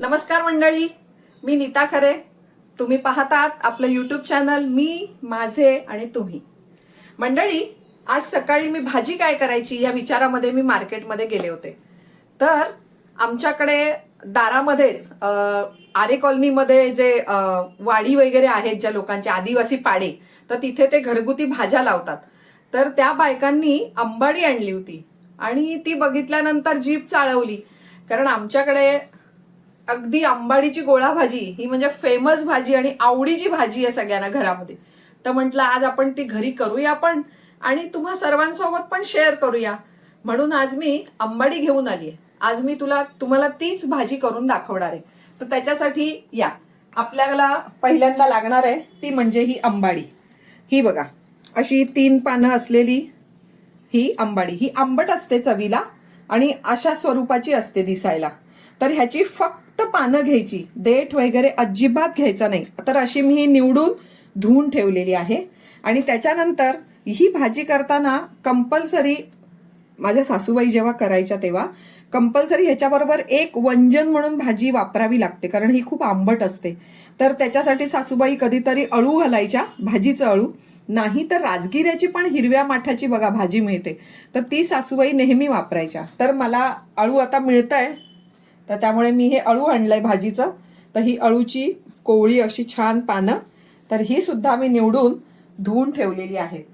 नमस्कार मंडळी मी नीता खरे. तुम्ही पाहतात आपलं यूट्यूब चॅनल मी माझे आणि तुम्ही. मंडळी आज सकाळी मी भाजी काय करायची या विचारामध्ये मी मार्केटमध्ये गेले होते. तर आमच्याकडे दारामध्येच आरे कॉलनीमध्ये जे वाडी वगैरे आहेत ज्या लोकांचे आदिवासी पाडे तर तिथे ते घरगुती भाज्या लावतात. तर त्या बायकांनी अंबाडी आणली होती आणि ती बघितल्यानंतर जीप चाळवली. कारण आमच्याकडे अगदी आंबाडीची गोळा भाजी ही म्हणजे फेमस भाजी आणि आवडीची भाजी आहे सगळ्यांना घरामध्ये. तर म्हटलं आज आपण ती घरी करूया पण आणि तुम्हा सर्वांसोबत पण शेअर करूया. म्हणून आज मी आंबाडी घेऊन आली आहे. आज मी तुला तुम्हाला तीच भाजी करून दाखवणार आहे. तर त्याच्यासाठी या. आपल्याला पहिल्यांदा लागणार आहे ती म्हणजे ही आंबाडी. ही बघा अशी तीन पानं असलेली ही आंबाडी. ही आंबट असते चवीला आणि अशा स्वरूपाची असते दिसायला. तर ह्याची फक्त फक्त पानं घ्यायची. देठ वगैरे अजिबात घ्यायचा नाही. तर अशी मी ही निवडून धुवून ठेवलेली आहे. आणि त्याच्यानंतर ही भाजी करताना कंपल्सरी माझ्या सासूबाई जेव्हा करायच्या तेव्हा कंपल्सरी ह्याच्याबरोबर एक वंजन म्हणून भाजी वापरावी लागते. कारण ही खूप आंबट असते. तर त्याच्यासाठी सासूबाई कधीतरी अळू घालायच्या भाजीचं अळू. नाही तर राजगिऱ्याची पण हिरव्या माठाची बघा भाजी मिळते. तर ती सासूबाई नेहमी वापरायच्या. तर मला अळू आता मिळतंय. तर त्यामुळे मी हे अळू आणलं आहे भाजीचं. तर ही अळूची कोवळी अशी छान पानं. तर ही सुद्धा मी निवडून धुवून ठेवलेली आहेत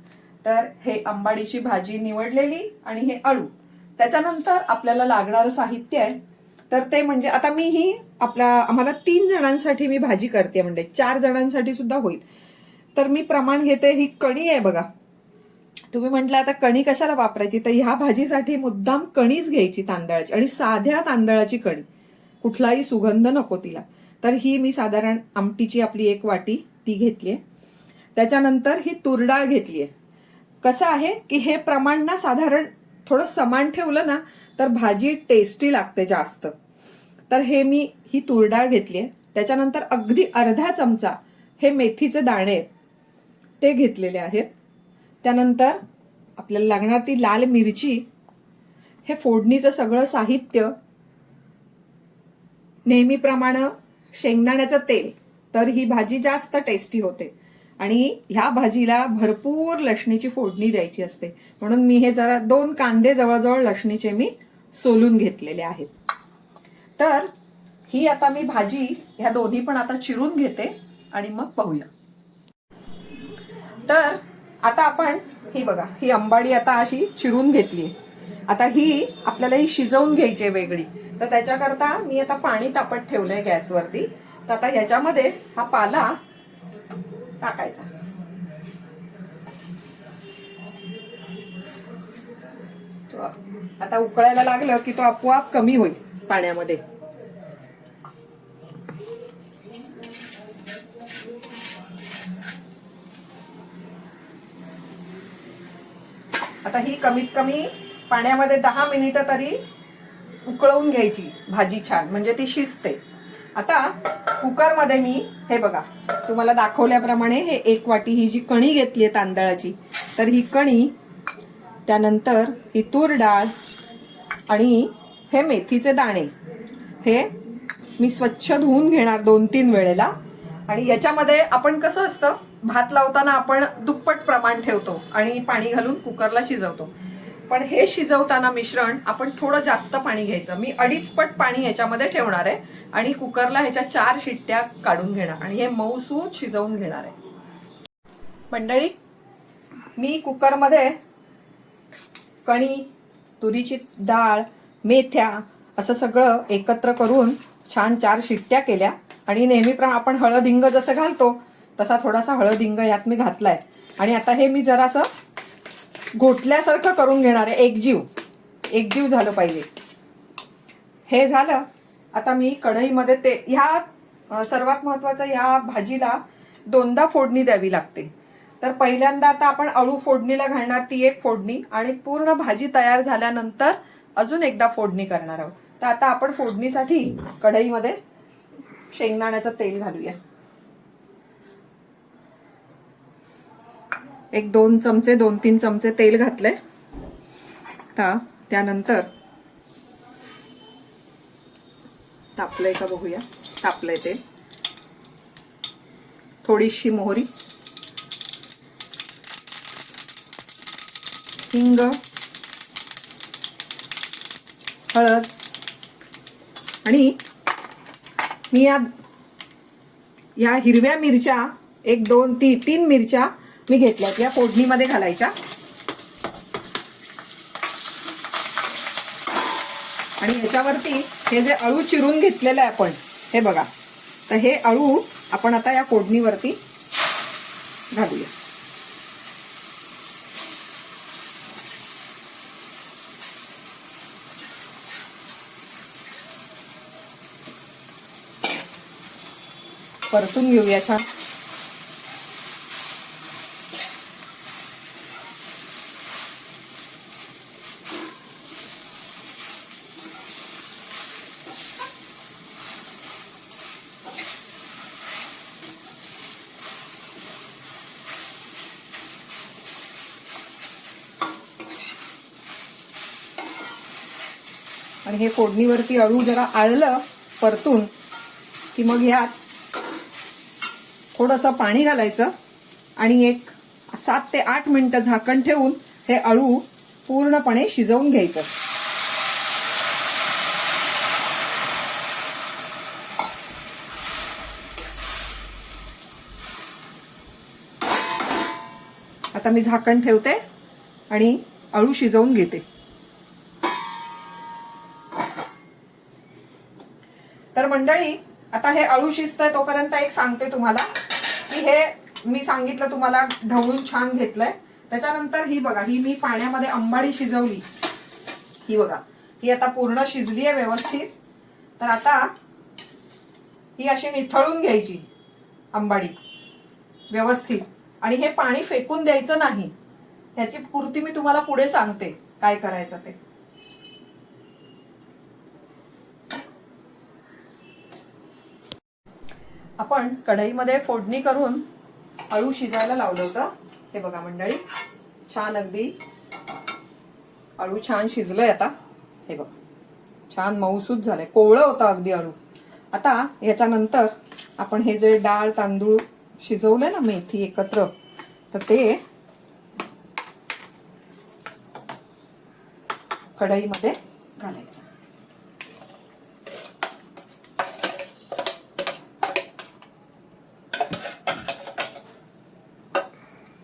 तर हे आंबाडीची भाजी निवडलेली आणि हे अळू. त्याच्यानंतर आपल्याला लागणारं साहित्य आहे. तर ते म्हणजे आता मी ही आपल्या आम्हाला तीन जणांसाठी मी भाजी करते म्हणजे चार जणांसाठी सुद्धा होईल. तर मी प्रमाण घेते ही कणी आहे बघा. तुम्ही म्हटलं आता कणी कशाला वापरायची? तर ह्या भाजीसाठी मुद्दाम कणीच घ्यायची तांदळाची आणि साध्या तांदळाची कणी. कुठलाही सुगंध नको तिला. तर ही मी साधारण आमटीची आपली एक वाटी ती घेतली आहे त्याच्यानंतर ही तुरडाळ आहे कसं आहे की हे प्रमाण ना साधारण थोडं समान ठेवलं ना तर भाजी टेस्टी लागते जास्त. तर हे मी ही तुरडाळ घेतलीये. त्याच्यानंतर अगदी अर्धा चमचा हे मेथीचे दाणे आहेत, ते घेतलेले आहेत. त्यानंतर आपल्याला लागणार ती लाल मिरची हे फोडणीचं सगळं साहित्य नेहमीप्रमाणे शेंगदाण्याचं तेल तर ही भाजी जास्त टेस्टी होते. आणि ह्या भाजीला भरपूर लसणीची फोडणी द्यायची असते. म्हणून मी हे जरा दोन कांदे जवळजवळ लसणीचे मी सोलून घेतलेले आहेत. तर ही आता मी भाजी ह्या दोन्ही पण आता चिरून घेते आणि मग पाहूया. तर आता आपण ही बघा ही अंबाडी आता अशी चिरून घेतली. आता ही आपल्याला ही शिजवून घ्यायची आहे वेगळी. तर त्याच्याकरता मी आता पाणी तापत ठेवलंय गॅसवरती. तर आता ह्याच्यामध्ये हा पाला टाकायचा. आता उकळायला लागलं की तो आपोआप कमी होईल पाण्यामध्ये. आता ही कमीत कमी पाण्यामध्ये दहा मिनिटं तरी उकळवून घ्यायची भाजी छान. म्हणजे ती शिजते. आता कुकरमध्ये मी हे बघा तुम्हाला दाखवल्याप्रमाणे हे एक वाटी ही जी कणी घेतली आहे तांदळाची तर ही कणी त्यानंतर ही तूर डाळ आणि हे मेथीचे दाणे. हे मी स्वच्छ धुवून घेणार दोन तीन वेळेला. आणि याच्यामध्ये आपण कसं असतं भात लावताना आपण दुप्पट प्रमाण ठेवतो आणि पाणी घालून कुकरला शिजवतो. पण हे शिजवताना मिश्रण आपण थोडं जास्त पाणी घ्यायचं. मी अडीच पट पाणी ह्याच्यामध्ये ठेवणार आहे आणि कुकरला ह्याच्या चार शिट्ट्या काढून घेणार आणि हे मऊसूत शिजवून घेणार आहे. मंडळी मी कुकरमध्ये कणी तुरीची डाळ मेथ्या असं सगळं एकत्र करून छान चार शिट्ट्या केल्या. आणि नेहमीप्रमाणे आपण हळद हिंग जसं घालतो तसा थोडासा हळद हिंग यात मी घातलाय. आणि आता हे मी जरासं घोटल्यासारखं करून घेणार आहे. एकजीव एकजीव झालं पाहिजे. हे झालं. आता मी कढईमध्ये ते ह्या सर्वात महत्वाचं ह्या भाजीला दोनदा फोडणी द्यावी लागते. तर पहिल्यांदा आता आपण अळू फोडणीला घालणार ती एक फोडणी. आणि पूर्ण भाजी तयार झाल्यानंतर अजून एकदा फोडणी करणार आहोत. तर आता आपण फोडणीसाठी कढईमध्ये शेंगदाण्याचं तेल घालूया. एक दोन चमचे दोन तीन चमचे तेल घातले आता त्यानंतर तापलंय का बघूया. तापलंय तेल. थोडीशी मोहरी. हिंग. हळद. आणि मी या या हिरव्या मिरच्या एक दोन ती तीन मिरच्या मी घेतल्यात या फोडणीमध्ये घालायच्या. आणि याच्यावरती हे जे अळू चिरून घेतलेलं आहे आपण हे बघा. तर हे अळू आपण आता या फोडणीवरती घालूया. परतून घेऊया छान. आणि हे फोडणीवरती अळू जरा आळलं परतून की मग ह्यात थोडंसं पाणी घालायचं आणि एक सात ते आठ मिनिटं झाकण ठेवून हे अळू पूर्णपणे शिजवून घ्यायचं. आता मी झाकण ठेवते आणि अळू शिजवून घेते. तर मंडळी आता हे अळू शिजतंय तोपर्यंत एक सांगते तुम्हाला. हे मी सांगितलं तुम्हाला ढवळून छान घेतलंय. त्याच्यानंतर ही बघा ही मी पाण्यामध्ये अंबाडी शिजवली. ही बघा ही आता पूर्ण शिजली आहे व्यवस्थित. तर आता ही अशी निथळून घ्यायची अंबाडी व्यवस्थित. आणि हे पाणी फेकून द्यायचं नाही. ह्याची पूर्ती मी तुम्हाला पुढे सांगते काय करायचं ते. आपण कढईमध्ये फोडणी करून अळू शिजायला लावलं होतं. हे बघा मंडळी छान अगदी अळू छान शिजलंय आता. हे बघ छान मऊसूत झालंय. कोवळं होतं अगदी अळू आता ह्याच्यानंतर आपण हे जे डाळ तांदूळ शिजवलंय ना मेथी एकत्र तर ते कढईमध्ये घालायचं.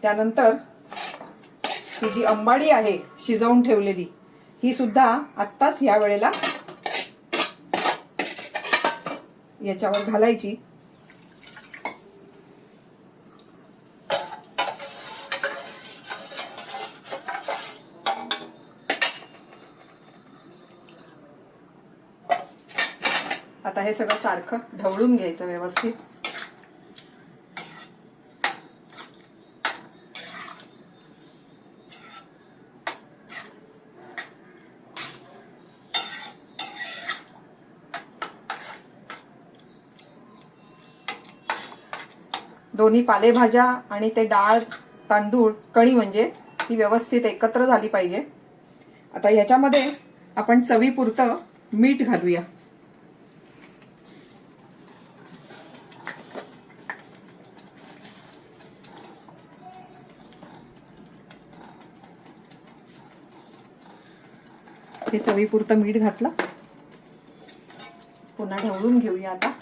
त्यानंतर ही जी अंबाडी आहे शिजवून ठेवलेली ही सुद्धा आत्ताच या वेळेला याच्यावर घालायची. आता हे सगळं सारखं ढवळून घ्यायचं व्यवस्थित. दोन्ही पालेभाज्या आणि ते डाळ तांदूळ कणी म्हणजे ती व्यवस्थित एकत्र झाली पाहिजे. आता ह्याच्यामध्ये आपण चवीपुरतं मीठ घालूया. हे चवीपुरतं मीठ घातलं. पुन्हा ढवळून घेऊया आता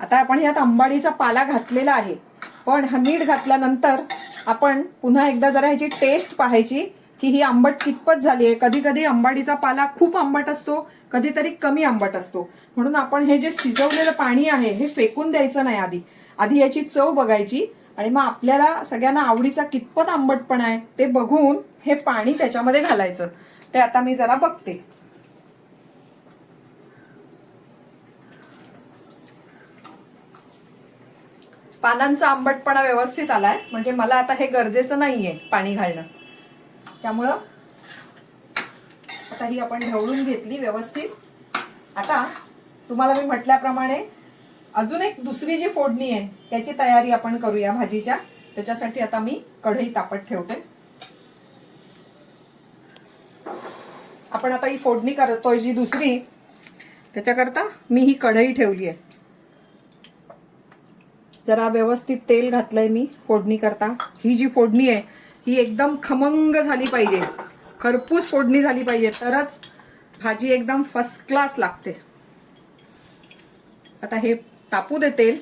आता आपण यात अंबाडीचा पाला घातलेला आहे. पण हा मीठ घातल्यानंतर आपण पुन्हा एकदा जरा ह्याची टेस्ट पाहायची की ही आंबट कितपत झाली आहे. कधी कधी अंबाडीचा पाला खूप आंबट असतो कधीतरी कमी आंबट असतो. म्हणून आपण हे जे शिजवलेलं पाणी आहे हे फेकून द्यायचं नाही आधी. आधी याची चव बघायची आणि मग आपल्याला सगळ्यांना आवडीचा कितपत आंबटपणा आहे ते बघून हे पाणी त्याच्यामध्ये घालायचं. ते आता मी जरा बघते. पानांचा आंबटपणा व्यवस्थित आलाय. म्हणजे मला आता हे गरजेचं नाहीये पाणी घालणं. त्यामुळं आता ही आपण ढवळून घेतली व्यवस्थित. आता तुम्हाला मी म्हटल्याप्रमाणे अजून एक दुसरी जी फोडणी आहे त्याची तयारी आपण करूया भाजीच्या. त्याच्यासाठी आता मी कढई तापत ठेवते. आपण आता ही फोडणी करतोय जी दुसरी त्याच्याकरता मी ही कढई ठेवली आहे जरा व्यवस्थित तेल घातलंय मी फोडणी करता. ही जी फोडणी आहे ही एकदम खमंग झाली पाहिजे. खरपूस फोडणी झाली पाहिजे. तरच भाजी एकदम फर्स्ट क्लास लागते. आता हे तापू दे तेल.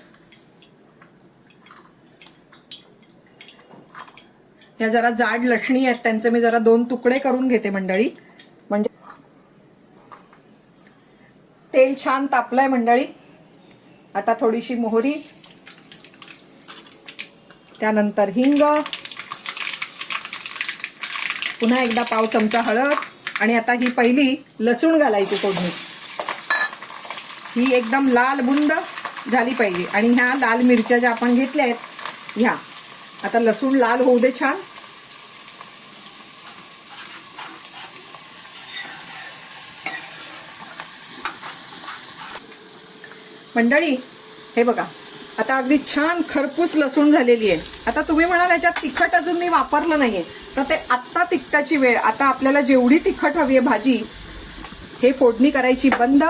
या जरा जाड लक्षणी आहेत त्यांचे मी जरा दोन तुकडे करून घेते मंडळी. म्हणजे तेल छान तापलंय मंडळी. आता थोडीशी मोहरी. त्यानंतर हिंग. पुन्हा एकदा पाव चमचा हळद. आणि आता ही पहिली लसूण घालायची फोडणी ही एकदम लाल बुंद झाली पाहिजे. आणि ह्या लाल मिरच्या ज्या आपण घेतल्या आहेत ह्या. आता लसूण लाल होऊ दे छान. मंडळी हे बघा. आता अगदी छान खरपूस लसूण झालेली आहे. आता तुम्ही म्हणाल याच्यात तिखट अजून मी वापरलं नाहीये. तर ते आत्ता तिखटाची वेळ. आता आपल्याला जेवढी तिखट हवी आहे भाजी हे फोडणी करायची बंद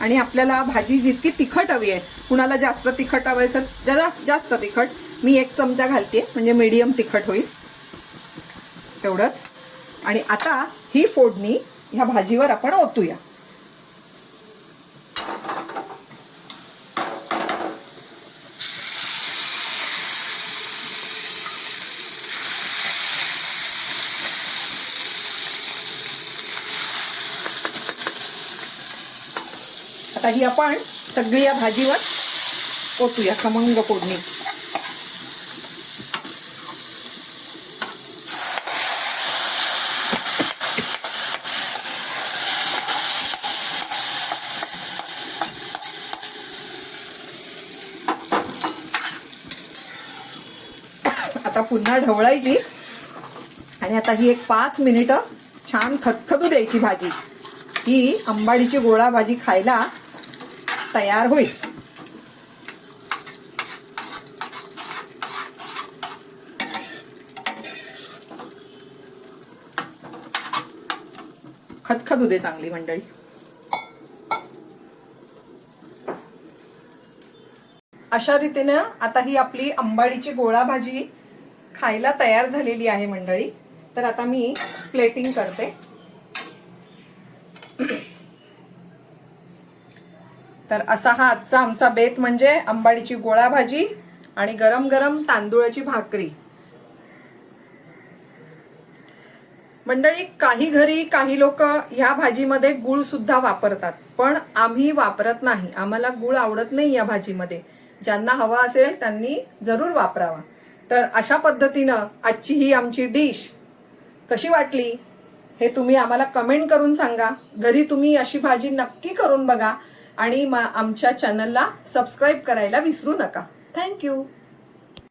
आणि आपल्याला भाजी जितकी तिखट हवी आहे कुणाला जास्त तिखट हवं असेल जास्त जास्त तिखट. मी एक चमचा घालते म्हणजे मीडियम तिखट होईल. तेवढंच. आणि आता ही फोडणी ह्या भाजीवर आपण ओतूया. आता ही आपण सगळी या भाजीवर ओतूया खमंग फोडणी. आता पुन्हा ढवळायची. आणि आता ही एक पाच मिनिटं छान खतखतू द्यायची भाजी. ही अंबाडीची गोळा भाजी खायला तयार होईल. खतखतू दे चांगली मंडळी. अशा रीतीनं आता ही आपली अंबाडीची गोळा भाजी खायला तयार झालेली आहे मंडळी. तर आता मी प्लेटिंग करते. तर असा हा आजचा आमचा बेत म्हणजे अंबाडीची गोळा भाजी आणि गरम गरम तांदूळाची भाकरी. मंडळी काही घरी काही लोक ह्या भाजीमध्ये गुळ सुद्धा वापरतात पण आम्ही वापरत नाही. आम्हाला गुळ आवडत नाही या भाजीमध्ये. ज्यांना हवा असेल त्यांनी जरूर वापरावा. तर अशा पद्धतीनं आजची ही आमची डिश कशी वाटली हे तुम्ही आम्हाला कमेंट करून सांगा. घरी तुम्ही अशी भाजी नक्की करून बघा. आणि मा- आमच्या चॅनलला सबस्क्राईब करायला विसरू नका. थँक्यू